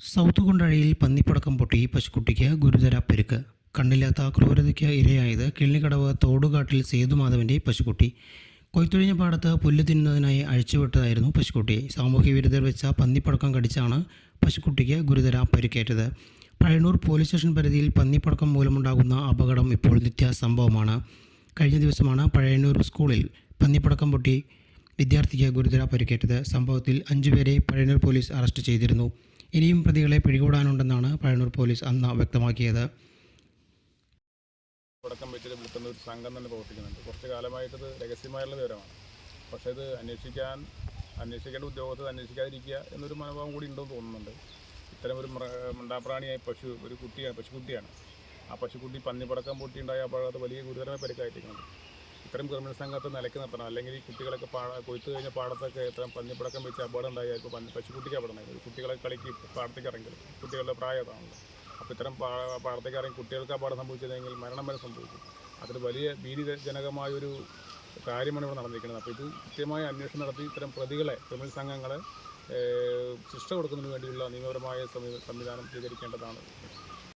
South കൊണ്ടഴയിൽ പന്നിപ്പടക്കം പൊട്ടി പശുക്കുട്ടിക്ക് ഗുരുതര പരിക്ക്. കണ്ണില്ലാത്ത ക്രൂരതയ്ക്ക് ഇരയായത് കിള്ളിക്കടവ് തോടുകാട്ടിൽ സേതുമാധവന്റെ പശുക്കുട്ടി. കൊയ്ത്തൊഴിഞ്ഞ പാടത്ത് പുല്ല് തിന്നുന്നതിനായി അഴിച്ചുവിട്ടതായിരുന്നു പശുക്കുട്ടി. സാമൂഹ്യ വിരുദ്ധർ വെച്ച പന്നിപ്പടക്കം കടിച്ചാണ് പശുക്കുട്ടിക്ക് ഗുരുതര പരിക്കേറ്റത്. പഴയണൂർ പോലീസ് സ്റ്റേഷൻ പരിധിയിൽ പന്നിപ്പടക്കം മൂലമുണ്ടാകുന്ന അപകടം ഇപ്പോൾ നിത്യസംഭവമാണ്. കഴിഞ്ഞ ദിവസമാണ് പഴയന്നൂർ സ്കൂളിൽ പന്നിപ്പടക്കം പൊട്ടി വിദ്യാർത്ഥിക്ക് ഗുരുതര പരിക്കേറ്റത്. സംഭവത്തിൽ അഞ്ചുപേരെ പഴയന്നൂർ പോലീസ് അറസ്റ്റ് ചെയ്തിരുന്നു. ഇനിയും പ്രതികളെ പിടികൂടാനുണ്ടെന്നാണ് പഴയന്നൂർ പോലീസ് അന്ന് വ്യക്തമാക്കിയത്. തുടക്കം വെച്ചിട്ട് വിളിക്കുന്ന ഒരു സംഘം തന്നെ പ്രവർത്തിക്കുന്നുണ്ട്. കുറച്ച് കാലമായിട്ട് ഇത് രഹസ്യമായുള്ള വിവരമാണ്. പക്ഷേ ഇത് അന്വേഷിക്കാൻ അന്വേഷിക്കേണ്ട ഉദ്യോഗസ്ഥർ അന്വേഷിക്കാതിരിക്കുക എന്നൊരു മനോഭാവം കൂടി ഉണ്ടെന്ന് തോന്നുന്നുണ്ട്. ഇത്തരം ഒരു മൃണ്ടാപ്രാണിയായ പശു ഒരു കുട്ടിയാണ് പശുക്കുട്ടിയാണ്. ആ പശുക്കുട്ടി പന്നിപ്പടക്കം പൊട്ടിയുണ്ടായ അപകടത്ത് വലിയ ഗുരുതരമായ പരിക്കായിട്ടുണ്ട് ഇത്തരം ക്രിമിനൽ സംഘത്തെ നിർത്തണം അല്ലെങ്കിൽ ഈ കുട്ടികളൊക്കെ പാട കൊയ്ത്ത് കഴിഞ്ഞ പാടത്തൊക്കെ ഇത്തരം പന്നിപ്പടക്കം വെച്ച് അപകടം ഉണ്ടായാൽ ഇപ്പോൾ പന്നി പശുക്കുട്ടിക്ക് അപകടം ഉണ്ടായി. കുട്ടികളെ കളിക്ക് പാടത്തേക്ക് ഇറങ്ങി. കുട്ടികളുടെ പ്രായം അതാണല്ലോ. അപ്പോൾ ഇത്തരം പാടത്തേക്ക് ഇറങ്ങി കുട്ടികൾക്ക് അപകടം സംഭവിച്ചില്ലെങ്കിൽ മരണം വരെ സംഭവിക്കും. അതൊരു വലിയ ഭീതിജനകമായൊരു കാര്യമാണ് ഇവിടെ നടന്നിരിക്കുന്നത്. അപ്പോൾ ഇത് കൃത്യമായ അന്വേഷണം നടത്തി ഇത്തരം പ്രതികളെ ക്രിമിനൽ സംഘങ്ങളെ ശിക്ഷ കൊടുക്കുന്നതിന് വേണ്ടിയുള്ള നിയമപരമായ സംവി- സംവിധാനം സ്വീകരിക്കേണ്ടതാണ്.